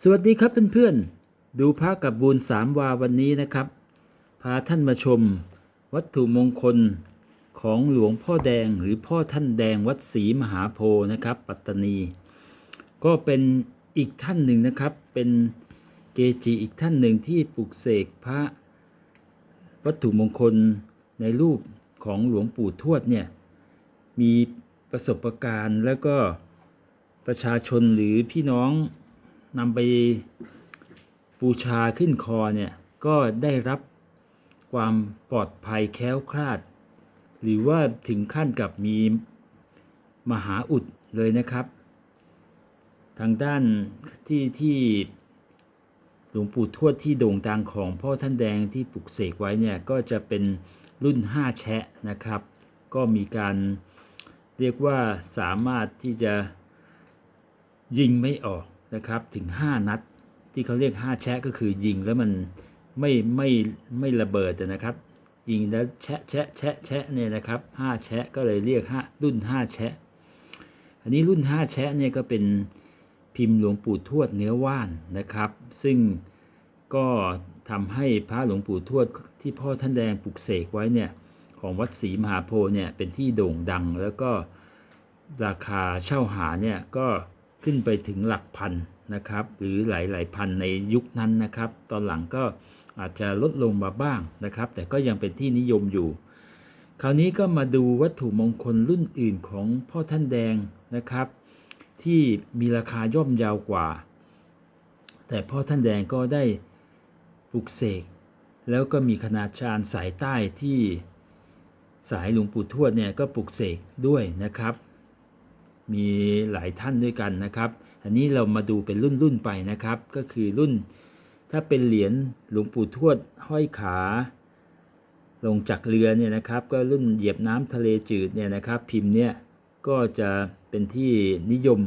สวัสดีครับเพื่อนๆ ดูพระกับบูญสามวาวันนี้นะครับ พาท่านมาชม วัตถุมงคลของหลวงพ่อแดงหรือพ่อท่านแดงวัดศรีมหาโพธิ์นะครับ ปัตตานี ก็เป็นอีกท่านหนึ่งนะครับ เป็นเกจิอีกท่านหนึ่งที่ปลุกเสกพระวัตถุมงคลในรูปของหลวงปู่ทวดเนี่ยมีประสบการณ์แล้วก็ประชาชนหรือพี่น้อง นำไปบูชาขึ้นคอเนี่ยก็ได้รับความปลอดภัยแค้วคลาด หรือว่าถึงขั้นกับมีมหาอุดเลยนะครับ ทางด้านที่ที่หลวงปู่ทวดที่โด่งดังของพ่อท่านแดงที่ปลุกเสกไว้เนี่ยก็จะเป็นรุ่น 5 แชะนะครับ ก็มีการเรียกว่าสามารถที่จะยิงไม่ออก นะครับถึง 5 นัด ที่เขาเรียก 5 แชะก็คือยิงแล้วมันไม่ไม่ไม่ระเบิดนะครับ ยิงแล้วแชะแชะแชะแชะเนี่ยนะครับ 5 แชะก็เลยเรียก5รุ่น 5 แชะ อันนี้รุ่น 5 แชะเนี่ยก็เป็นพิมพ์หลวงปู่ทวดเนื้อว่านนะครับ ซึ่งก็ทำให้พระหลวงปู่ทวดที่พ่อท่านแดงปลุกเสกไว้เนี่ยของวัดศรีมหาโพธิเนี่ยเป็นที่โด่งดังแล้วก็ราคาเช่าหาเนี่ยก็ ขึ้นไปถึงหลักพันนะครับ หรือหลาย ๆ พันในยุคนั้นนะครับ ตอนหลังก็อาจจะลดลงมาบ้างนะครับ แต่ก็ยังเป็นที่นิยมอยู่ คราวนี้ก็มาดูวัตถุมงคลรุ่นอื่นของพ่อท่านแดงนะครับ ที่มีราคาย่อมยาวกว่า แต่พ่อท่านแดงก็ได้ปลุกเสกแล้วก็มีคณาจารย์สายใต้ที่สายหลวงปู่ทวดเนี่ยก็ปลุกเสกด้วยนะครับ มีหลายท่านด้วยกันนะครับ อันนี้เรามาดูเป็นรุ่นๆไปนะครับ ก็คือรุ่น ถ้าเป็นเหรียญหลวงปู่ทวดห้อยขาลงจากเรือเนี่ยนะครับ ก็รุ่นเหยียบน้ำทะเลจืดเนี่ยนะครับ พิมพ์เนี่ยก็จะเป็นที่นิยม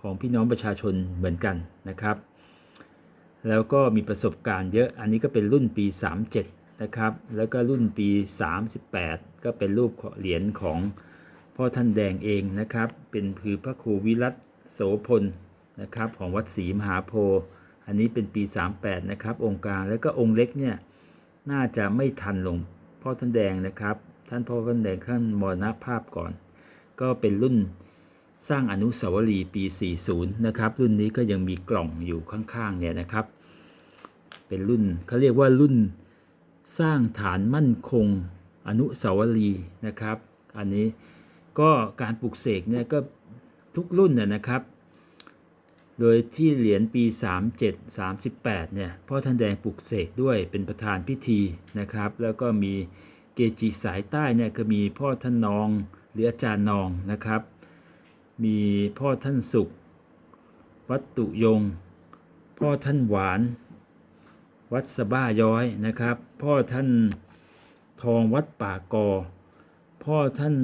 ของพี่น้องประชาชนเหมือนกันนะครับ แล้วก็มีประสบการณ์เยอะ อันนี้ก็เป็นรุ่นปี 37 นะครับ แล้วก็รุ่นปี 38 ก็เป็นรูปเหรียญของ พ่อท่านแดงเองนะครับ เป็นคือพระครูวิรัตโสพลนะครับของวัดศรีมหาโพธิ์อันนี้เป็นปี 38 นะครับ องค์กลางแล้วก็องค์เล็กเนี่ยน่าจะไม่ทันหลวงพ่อท่านแดงนะครับ ท่านพ่อท่านแดงท่านมรณภาพก่อน ก็เป็นรุ่นสร้างอนุสาวรีย์ปี 40 นะครับ รุ่นนี้ก็ยังมีกล่องอยู่ข้างๆเนี่ยนะครับ เป็นรุ่นเขาเรียกว่ารุ่นสร้างฐานมั่นคงอนุสาวรีย์นะครับ อันนี้ ก็การปลูกเสกเนี่ยก็ทุกรุ่นน่ยนะครับ โดยที่เหรียญปี 37 38เนี่ยพ่อท่านแดงปลุกเสกด้วยเป็นประธานพิธีนะครับ แล้วก็มีเกจิสายใต้เนี่ยก็มีพ่อท่านนองหรืออาจารย์นองนะครับ มีพ่อท่านสุข วัดตุยง พ่อท่านหวาน วัดสะบ้าย้อยนะครับ พ่อท่านทองวัดป่ากอ พ่อท่าน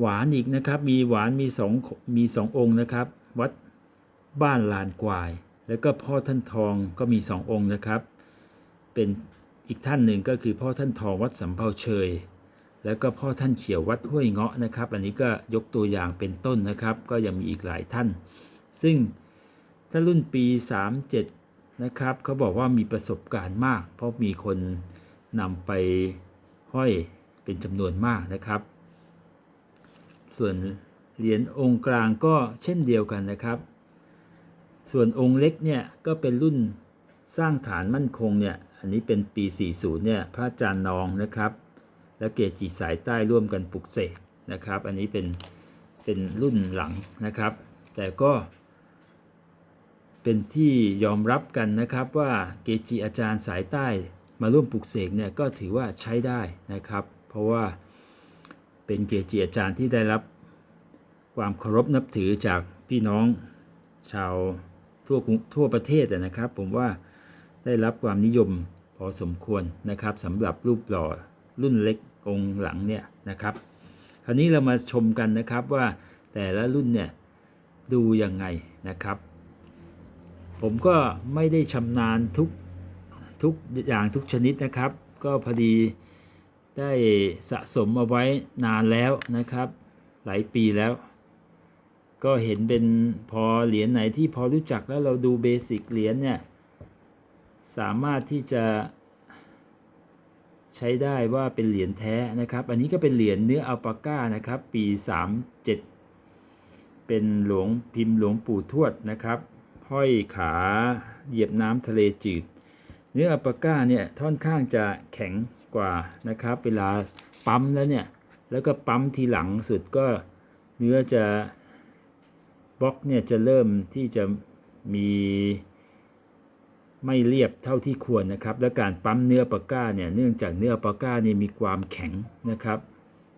หวานอีกนะครับ มีหวานมีสองมีสององค์นะครับ วัดบ้านลานกวาย แล้วก็พ่อท่านทองก็มีสององค์นะครับ เป็นอีกท่านหนึ่งก็คือพ่อท่านทองวัดสำเภาเชย แล้วก็พ่อท่านเขียววัดห้วยเงาะนะครับ อันนี้ก็ยกตัวอย่างเป็นต้นนะครับ ก็ยังมีอีกหลายท่าน ซึ่งถ้ารุ่นปี 37 นะครับเขาบอกว่ามีประสบการณ์มาก เพราะมีคนนำไปห้อยเป็นจำนวนมากนะครับ ส่วนเหรียญองค์กลางก็เช่นเดียวกันนะครับ ส่วนองค์เล็กเนี่ยก็เป็นรุ่นสร้างฐานมั่นคงเนี่ยอันนี้เป็นปี 40เนี่ยพระอาจารย์นองนะครับ และเกจิสายใต้ร่วมกันปลุกเสกนะครับ อันนี้เป็นเป็นรุ่นหลังนะครับ แต่ก็เป็นที่ยอมรับกันนะครับว่าเกจิอาจารย์สายใต้มาร่วมปลุกเสกเนี่ยก็ถือว่าใช้ได้นะครับ เพราะว่าเป็นเกจิอาจารย์ที่ได้รับ ความเคารพนับถือจากพี่น้องชาวทั่วทั่วประเทศนะครับ ผมว่าได้รับความนิยมพอสมควรนะครับสำหรับรูปหล่อรุ่นเล็กองหลังเนี่ยนะครับ คราวนี้เรามาชมกันนะครับว่าแต่ละรุ่นเนี่ยดูยังไงนะครับ ผมก็ไม่ได้ชำนาญทุกทุกอย่างทุกชนิดนะครับ ก็พอดีได้สะสมเอาไว้นานแล้วนะครับ หลายปีแล้ว ก็เห็นเป็นพอเหรียญไหนที่พอรู้จักแล้วเราดูเบสิกเหรียญเนี่ยสามารถที่จะใช้ได้ว่าเป็นเหรียญแท้นะครับ อันนี้ก็เป็นเหรียญเนื้ออัลปาก้านะครับ ปี 37 เป็นหลวงพิมพ์หลวงปู่ทวดนะครับ ห้อยขาเหยียบน้ำทะเลจืด เนื้ออัลปาก้าเนี่ยค่อนข้างจะแข็งกว่านะครับ เวลาปั๊มแล้วเนี่ย แล้วก็ปั๊มทีหลังสุดก็เนื้อจะ บล็อกเนี่ยจะเริ่มที่จะมีไม่เรียบเท่าที่ควรนะครับ และการปั๊มเนื้อปากก้าเนี่ยเนื่องจากเนื้อปากก้านี่มีความแข็งนะครับ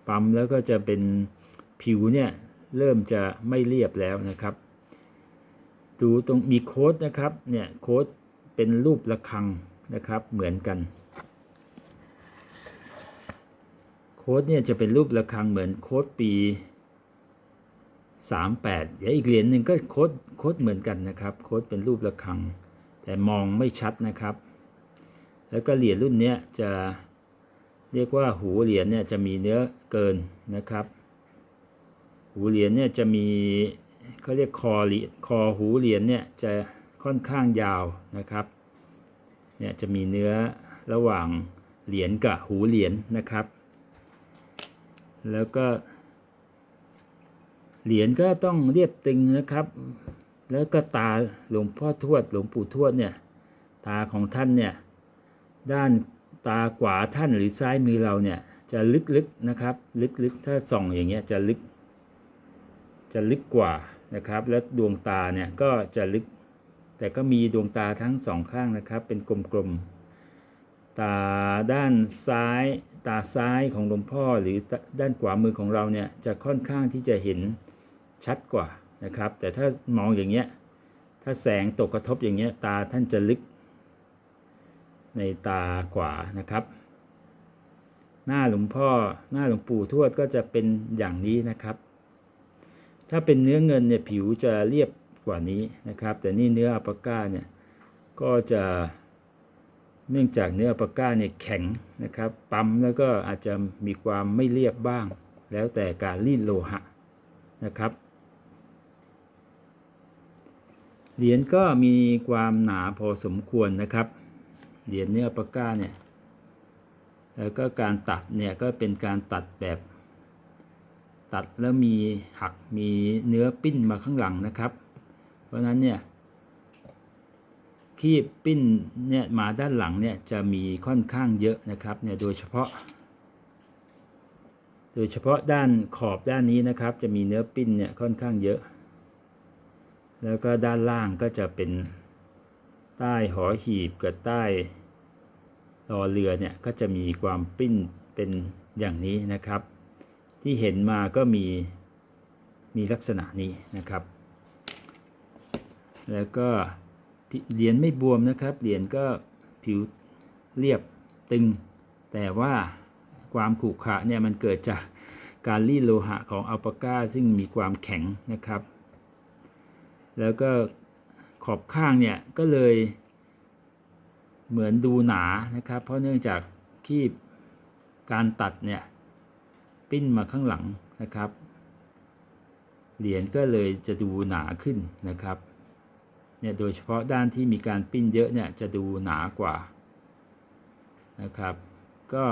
ปั๊มแล้วก็จะเป็นผิวเนี่ยเริ่มจะไม่เรียบแล้วนะครับ ดูตรงมีโค้ดนะครับเนี่ยโค้ดเป็นรูประฆังนะครับเหมือนกัน โค้ดเนี่ยจะเป็นรูประฆังเหมือนโค้ดปี 38เดี๋ยวอีกเหรียญหนึ่งก็โค้ดโค้ดเหมือนกันนะครับโค้ดเป็นรูประฆัง แต่มองไม่ชัดนะครับ แล้วก็เหรียญรุ่นนี้จะเรียกว่าหูเหรียญเนี่ยจะมีเนื้อเกินนะครับ หูเหรียญเนี่ยจะมีเขาเรียกคอเหรียญคอหูเหรียญเนี่ยจะค่อนข้างยาวนะครับเนี่ยจะมีเนื้อระหว่างเหรียญกับหูเหรียญนะครับ แล้วก็ เหรียญก็ต้องเรียบตึงนะครับ แล้วก็ตาหลวงพ่อทวดหลวงปู่ทวดเนี่ย ตาของท่านเนี่ยด้านตาขวาท่านหรือซ้ายมือเราเนี่ย จะลึกๆนะครับ ลึกๆ ถ้าส่องอย่างเงี้ยจะลึก จะลึกกว่านะครับ และดวงตาเนี่ยก็จะลึก แต่ก็มีดวงตาทั้งสองข้างนะครับ เป็นกลมๆ ตาด้านซ้ายตาซ้ายของหลวงพ่อหรือด้านขวามือของเราเนี่ยจะค่อนข้างที่จะเห็น ชัดกว่านะครับ แต่ถ้ามองอย่างเงี้ยถ้าแสงตกกระทบอย่างเงี้ยตาท่านจะลึก ในตาขวานะครับ หน้าหลวงพ่อหน้าหลวงปู่ทวดก็จะเป็นอย่างนี้นะครับ ถ้าเป็นเนื้อเงินเนี่ยผิวจะเรียบกว่านี้นะครับ แต่นี่เนื้ออัปาก้าเนี่ยก็จะเนื่องจากเนื้ออัปาก้าเนี่ยแข็งนะครับ ปั๊มแล้วก็อาจจะมีความไม่เรียบบ้าง แล้วแต่การรีดโลหะนะครับ เหรียญก็มีความหนาพอสมควรนะครับ เหรียญเนื้อปาก้าเนี่ย แล้วก็การตัดเนี่ยก็เป็นการตัดแบบ ตัดแล้วมีหักมีเนื้อปิ้นมาข้างหลังนะครับ เพราะนั้นเนี่ยที่ปิ้นเนี่ยมาด้านหลังเนี่ยจะมีค่อนข้างเยอะนะครับเนี่ยโดยเฉพาะ โดยเฉพาะด้านขอบด้านนี้นะครับ จะมีเนื้อปิ้นเนี่ยค่อนข้างเยอะ แล้วก็ด้านล่างก็จะเป็นใต้หอหีบกับใต้รอเรือเนี่ยก็จะมีความปิ้นเป็นอย่างนี้นะครับ ที่เห็นมาก็มีมีลักษณะนี้นะครับ แล้วก็เหรียญไม่บวมนะครับเหรียญก็ผิวเรียบตึง แต่ว่าความขรุขระเนี่ยมันเกิดจากการรีดโลหะของอัลปาก้าซึ่งมีความแข็งนะครับ แล้วก็ขอบข้างเนี่ยก็เลยเหมือนดูหนานะครับ เพราะเนื่องจากคีบการตัดเนี่ยปิ้นมาข้างหลังนะครับ เหรียญก็เลยจะดูหนาขึ้นนะครับเนี่ยโดยเฉพาะด้านที่มีการปิ้นเยอะเนี่ยจะดูหนากว่านะครับ ก็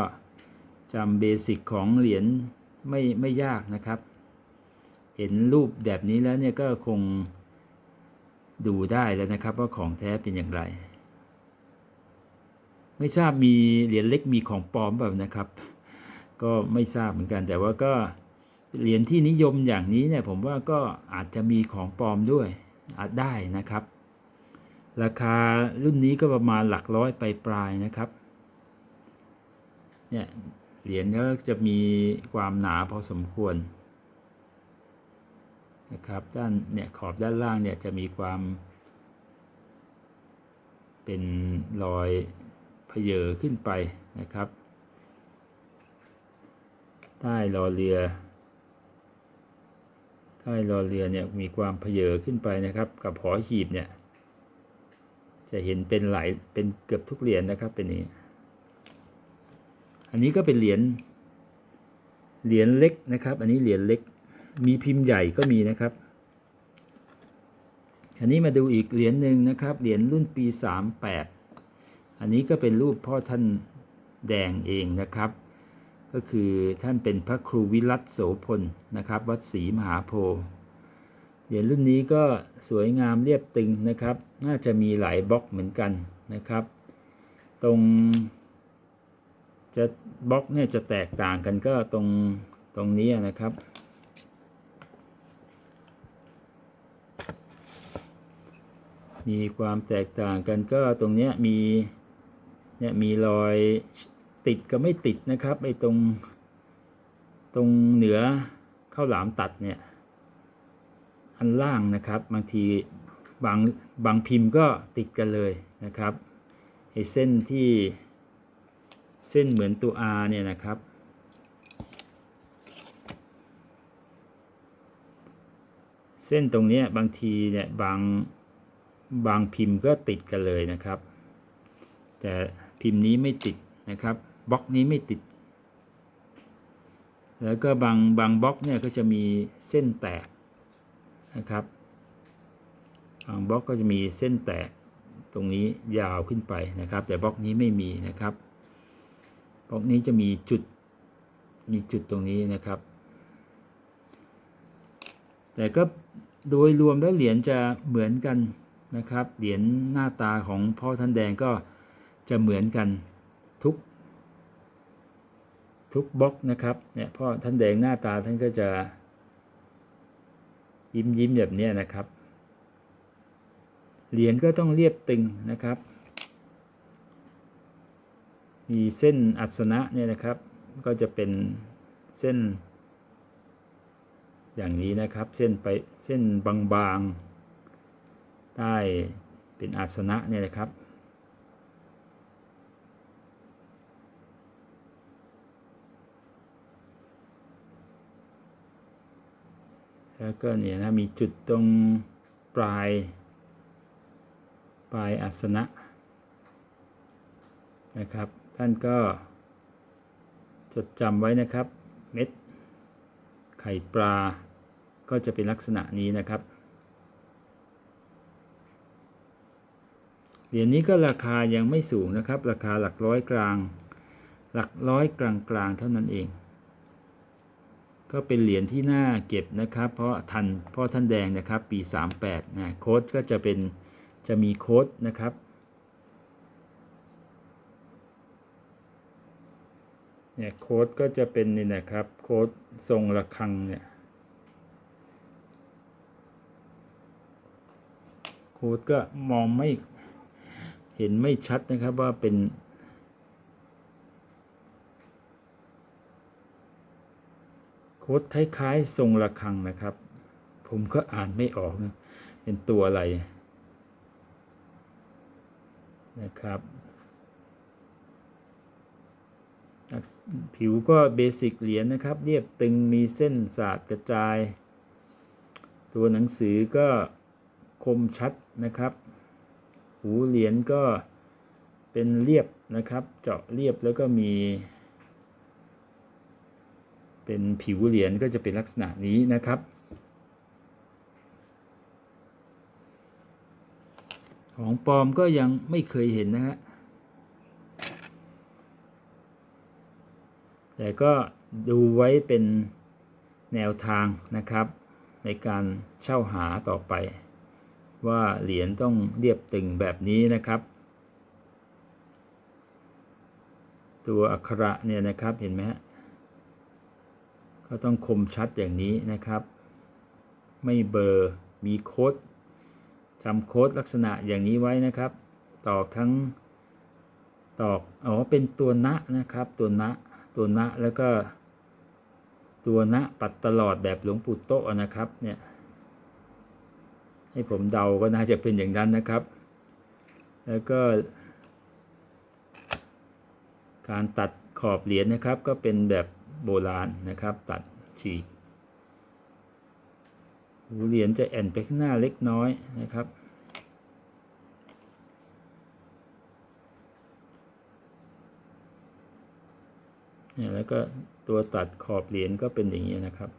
จำเบสิกของเหรียญไม่ไม่ยากนะครับ เห็นรูปแบบนี้แล้วเนี่ยก็คง ดูได้แล้วนะครับว่าของแท้เป็นอย่างไร ไม่ทราบมีเหรียญเล็กมีของปลอมแบบนะครับ ก็ไม่ทราบเหมือนกัน แต่ว่าก็เหรียญที่นิยมอย่างนี้เนี่ยผมว่าก็อาจจะมีของปลอมด้วยอาจได้นะครับ ราคารุ่นนี้ก็ประมาณหลักร้อยไปปลายนะครับเนี่ยเหรียญก็จะมีความหนาพอสมควร นะครับด้านเนี่ยขอบด้านล่างเนี่ยจะมีความ เป็นรอยเพเยอขึ้นไปนะครับ ใต้รอเรือใต้รอเรือเนี่ยมีความเพเยอขึ้นไปนะครับ กับหอหีบเนี่ย จะเห็นเป็นหลายเป็นเกือบทุกเหรียญนะครับ เป็นนี้ อันนี้ก็เป็นเหรียญเหรียญเล็กนะครับ อันนี้เหรียญเล็ก มีพิมพ์ใหญ่ก็มีนะครับ อันนี้มาดูอีกเหรียญหนึ่งนะครับ เหรียญรุ่นปี 38 อันนี้ก็เป็นรูปพ่อท่านแดงเองนะครับ ก็คือท่านเป็นพระครูวิรัตโสพลนะครับ วัดศรีมหาโพธิ์เหรียญรุ่นนี้ก็สวยงามเรียบตึงนะครับ น่าจะมีหลายบล็อกเหมือนกันนะครับ ตรงจะบล็อกเนี่ยจะแตกต่างกันก็ตรงตรงนี้นะครับ มีความแตกต่างกันก็ตรงเนี้ยมีเนี่ยมีรอยติดกับไม่ติดนะครับไอ้ตรงตรงเหนือข้าวหลามตัดเนี่ยอันล่างนะครับบางทีบางบางพิมพ์ก็ติดกันเลยนะครับไอ้เส้นที่เส้นเหมือนตัว R เนี่ยนะครับ เส้นตรงนี้บางทีเนี่ยบาง บางพิมพ์ก็ติดกันเลยนะครับ แต่พิมพ์นี้ไม่ติดนะครับบล็อกนี้ไม่ติด แล้วก็บางบางบล็อกเนี่ยก็จะมีเส้นแตกนะครับบางบล็อกก็จะมีเส้นแตกตรงนี้ยาวขึ้นไปนะครับ แต่บล็อกนี้ไม่มีนะครับบล็อกนี้จะมีจุดมีจุดตรงนี้นะครับ แต่ก็โดยรวมแล้วเหรียญจะเหมือนกัน นะครับ เหรียญหน้าตาของพ่อท่านแดงก็จะเหมือนกันทุก ทุกบล็อกนะครับเนี่ยพ่อท่านแดงหน้าตาท่านก็จะ ยิ้มยิ้มแบบนี้นะครับ เหรียญก็ต้องเรียบตึงนะครับ มีเส้นอัศนะเนี่ยนะครับ ก็จะเป็นเส้น อย่างนี้นะครับเส้นไปเส้นบางๆ ใต้เป็นอาสนะเนี่ยนะครับแล้วก็เนี่ยนะมีจุดตรงปลาย ปลายอาสนะนะครับ ท่านก็จดจำไว้นะครับ เม็ดไข่ปลาก็จะเป็นลักษณะนี้นะครับ เหรียญนี้ก็ราคายังไม่สูงนะครับ ราคาหลักร้อยกลาง หลักร้อยกลางกลางเท่านั้นเอง ก็เป็นเหรียญที่น่าเก็บนะครับ เพราะทันเพ่อท่านแดงนะครับปี 38นะโค้ดก็จะเป็นจะมีโค้ดนะครับเนี่ยโค้ดก็จะเป็นนี่นะครับโค้ดทรงระฆังเนี่ยโค้ดก็มองไม่ เห็นไม่ชัดนะครับว่าเป็น โค้ดคล้ายๆ ทรงระฆังนะครับ ผมก็อ่านไม่ออกนะเป็นตัวอะไรนะครับ ผิวก็เบสิกเหรียญนะครับ เรียบตึงมีเส้นสาดกระจาย ตัวหนังสือก็คมชัดนะครับ หูเหรียญก็เป็นเรียบนะครับ เจาะเรียบแล้วก็มี เป็นผิวเหรียญก็จะเป็นลักษณะนี้นะครับ ของปลอมก็ยังไม่เคยเห็นนะฮะแต่ก็ดูไว้เป็นแนวทางนะครับ ในการเช่าหาต่อไป ว่าเหรียญต้องเรียบตึงแบบนี้นะครับ ตัวอักขระเนี่ยนะครับเห็นไหมฮะก็ต้องคมชัดอย่างนี้นะครับ ไม่เบอร์มีโค้ดจำโค้ดลักษณะอย่างนี้ไว้นะครับ ตอกทั้งตอกอ๋อเป็นตัวนะนะครับ ตัวนะตัวนะแล้วก็ตัวนะปัดตลอดแบบหลวงปู่โตะนะครับเนี่ย ให้ผมเดาก็น่าจะเป็นอย่างนั้นนะครับ แล้วก็ การตัดขอบเหรียญนะครับ ก็เป็นแบบโบราณนะครับ ตัดฉีกหูเหรียญจะแอนไปข้างหน้าเล็กน้อยนะครับเนี่ยแล้วก็ตัวตัดขอบเหรียญก็เป็นอย่างนี้นะครับ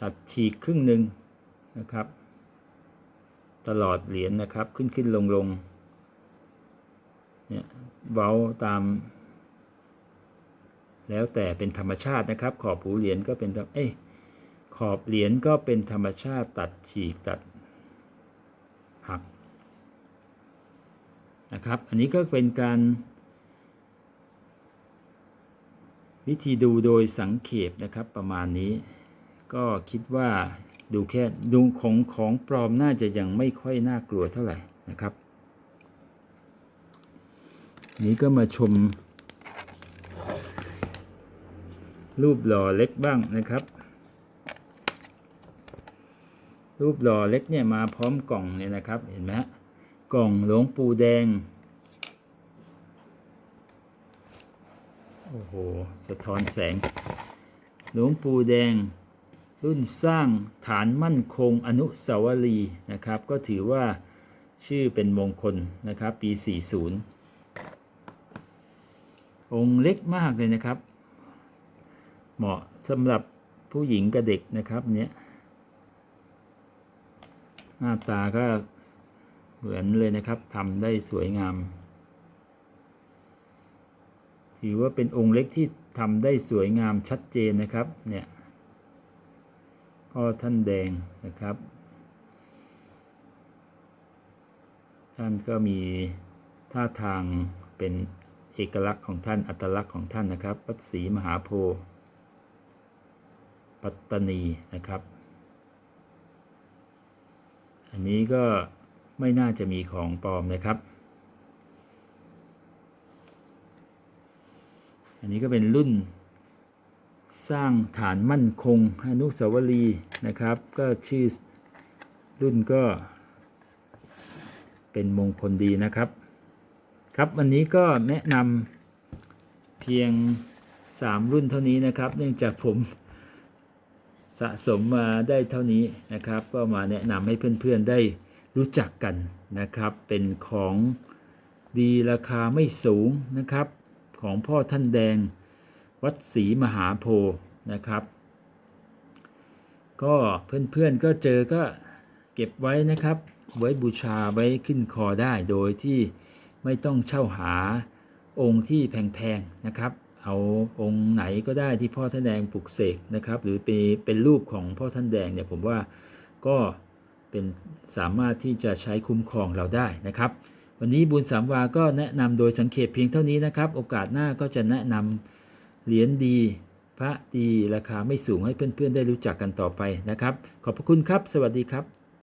ตัดฉีกครึ่งหนึ่งนะครับ ตลอดเหรียญนะครับ ขึ้นขึ้นลงลงเนี่ยเว้าตาม แล้วแต่เป็นธรรมชาตินะครับ ขอบหูเหรียญก็เป็นเอ้ขอบเหรียญก็เป็นธรรมชาติตัดฉีกตัดหักนะครับ อันนี้ก็เป็นการ วิธีดูโดยสังเขปนะครับประมาณนี้ ก็คิดว่า ดูแค่ดูของของปลอมน่าจะยังไม่ค่อยน่ากลัวเท่าไหร่นะครับ นี้ก็มาชม รูปหล่อเล็กบ้างนะครับ รูปหล่อเล็กเนี่ยมาพร้อมกล่องเนี่ยนะครับเห็นไหมฮะกล่องหลวงปูแดง โอ้โห สะท้อนแสง หลวงปู่แดง รุ่นสร้างฐานมั่นคงอนุสาวรีย์นะครับ ก็ถือว่าชื่อเป็นมงคลนะครับ ปี 40 องค์เล็กมากเลยนะครับ เหมาะสำหรับผู้หญิงกับเด็กนะครับเนี้ยหน้าตาก็เหมือนเลยนะครับทำได้สวยงาม ถือว่าเป็นองค์เล็กที่ทำได้สวยงามชัดเจนนะครับเนี่ย พ่อท่านแดงนะครับ ท่านก็มีท่าทางเป็นเอกลักษณ์ของท่านอัตลักษณ์ของท่านนะครับวัดศรีมหาโพธิ์ปัตตานีนะครับ อันนี้ก็ไม่น่าจะมีของปลอมนะครับ อันนี้ก็เป็นรุ่น สร้างฐานมั่นคงอนุสาวรีย์นะครับ ก็ชื่อรุ่นก็เป็นมงคลดีนะครับ ครับวันนี้ก็แนะนำเพียง 3 รุ่นเท่านี้นะครับ เนื่องจากผมสะสมมาได้เท่านี้นะครับ ก็มาแนะนำให้เพื่อนๆได้รู้จักกันนะครับ เป็นของดีราคาไม่สูงนะครับ ของพ่อท่านแดง วัดศรีมหาโพธิ์นะครับ ก็เพื่อนๆก็เจอก็เก็บไว้นะครับ ไว้บูชาไว้ขึ้นคอได้โดยที่ไม่ต้องเช่าหาองค์ที่แพงๆนะครับ เอาองค์ไหนก็ได้ที่พ่อท่านแดงปลุกเสกนะครับ หรือเป็นเป็นรูปของพ่อท่านแดงเนี่ยผมว่าก็เป็นสามารถที่จะใช้คุ้มครองเราได้นะครับ วันนี้บุญสามวาก็แนะนำโดยสังเขปเพียงเท่านี้นะครับ โอกาสหน้าก็จะแนะนำ เหรียญดี พระดีราคาไม่สูงให้เพื่อนๆได้รู้จักกันต่อไปนะครับ ขอบพระคุณครับ สวัสดีครับ